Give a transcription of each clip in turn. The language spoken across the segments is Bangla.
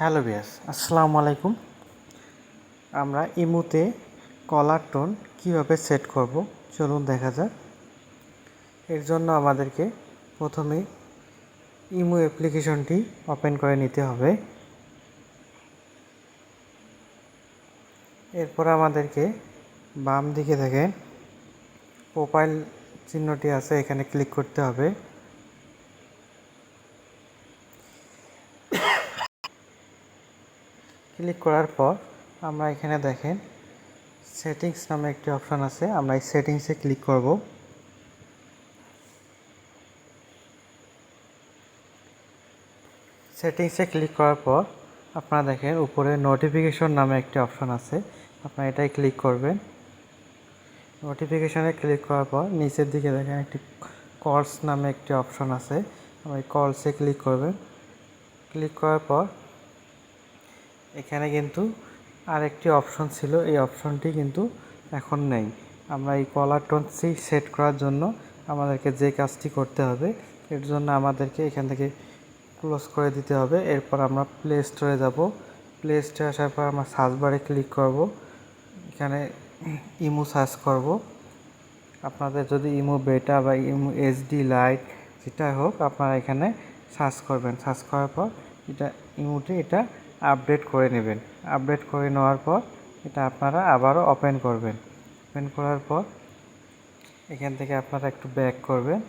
হ্যালো বিয়াস আসসালামু আলাইকুম। আমরা ইমুতে কলার টোন কীভাবে সেট করব? চলুন দেখা যাক। এর জন্য আমাদেরকে প্রথমে ইমু অ্যাপ্লিকেশনটি ওপেন করে নিতে হবে। এরপর আমাদেরকে বাম দিকে দেখেন, প্রোফাইল চিহ্নটি আছে, এখানে ক্লিক করতে হবে। ক্লিক করার পর আমরা এখানে দেখেন সেটিংস নামে একটি অপশান আছে, আমরা এই সেটিংসে ক্লিক করব। সেটিংসে ক্লিক করার পর আপনারা দেখেন উপরে নোটিফিকেশন নামে একটি অপশান আছে, আপনারা এটাই ক্লিক করবেন। নোটিফিকেশানে ক্লিক করার পর নিচের দিকে দেখেন একটি কলস নামে একটি অপশন আছে, আমরা এই কলসে ক্লিক করবেন। ক্লিক করার পর এখানে কিন্তু আরেকটি অপশন ছিল। এই অপশনটি কিন্তু এখন নেই। আমরা এই কলার টোনটি সেট করার জন্য আমাদেরকে যে কাজটি করতে হবে, এর জন্য আমাদেরকে এখান থেকে ক্লোজ করে দিতে হবে। এরপর আমরা প্লে স্টোরে যাব। প্লে স্টোরে আসার পর আমরা সার্চ বারে ক্লিক করব। এখানে ইমো সার্চ করব। আপনাদের যদি ইমো বেটা বা ইমো এইচডি লাইট যেটা হোক, আপনারা এখানে সার্চ করবেন। সার্চ করার পর এটা ইমোটি এটা আপডেট করে নেবেন। আপডেট করে নেওয়ার পর এটা আপনারা আবারও ওপেন করবেন। ওপেন করার পর এখান থেকে আপনারা একটু ব্যাক করবেন।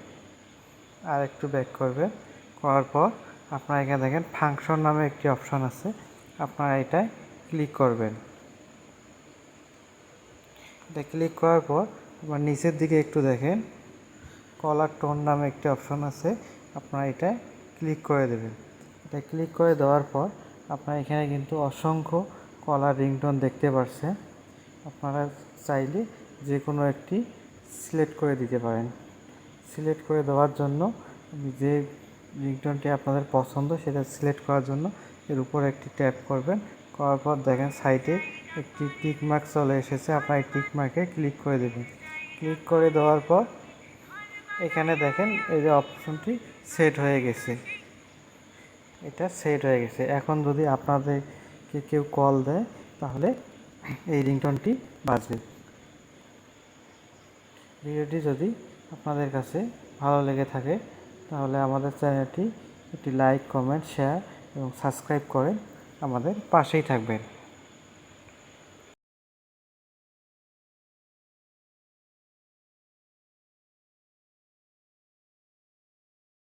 আর একটু ব্যাক করবেন। করার পর আপনারা এখানে দেখেন ফাংশন নামে একটি অপশন আছে। আপনারা এটায় ক্লিক করবেন। এটা ক্লিক করার পর আবার নিচের দিকে একটু দেখেন। কলার টোন নামে একটি অপশন আছে। আপনারা এটা ক্লিক করে দেবেন। এটা ক্লিক করে দেওয়ার পর আপনারা এখানে কিন্তু অসংখ্য কলার রিংটোন দেখতে পাচ্ছেন আপনারা চাইলে যে কোনো একটি সিলেক্ট করে দিতে পারেন। সিলেক্ট করে দেওয়ার জন্য যে রিংটোনটি আপনাদের পছন্দ, সেটা সিলেক্ট করার জন্য এর উপর একটি ট্যাপ করবেন। করার পর দেখেন, সাইটে একটি টিক মার্ক চলে এসেছে। আপনার টিক মার্কে ক্লিক করে দেবেন। ক্লিক করে দেওয়ার পর এখানে দেখেন, এই যে অপশনটি সেট হয়ে গেছে। এটা সেট হয়ে গেছে। এখন যদি আপনাদেরকে কেউ কল দেয়, তাহলে এই রিংটনটি বাজবে। ভিডিওটি যদি আপনাদের কাছে ভালো লেগে থাকে, তাহলে আমাদের চ্যানেলটি একটি লাইক কমেন্ট শেয়ার এবং সাবস্ক্রাইব করে আমাদের পাশেই থাকবেন।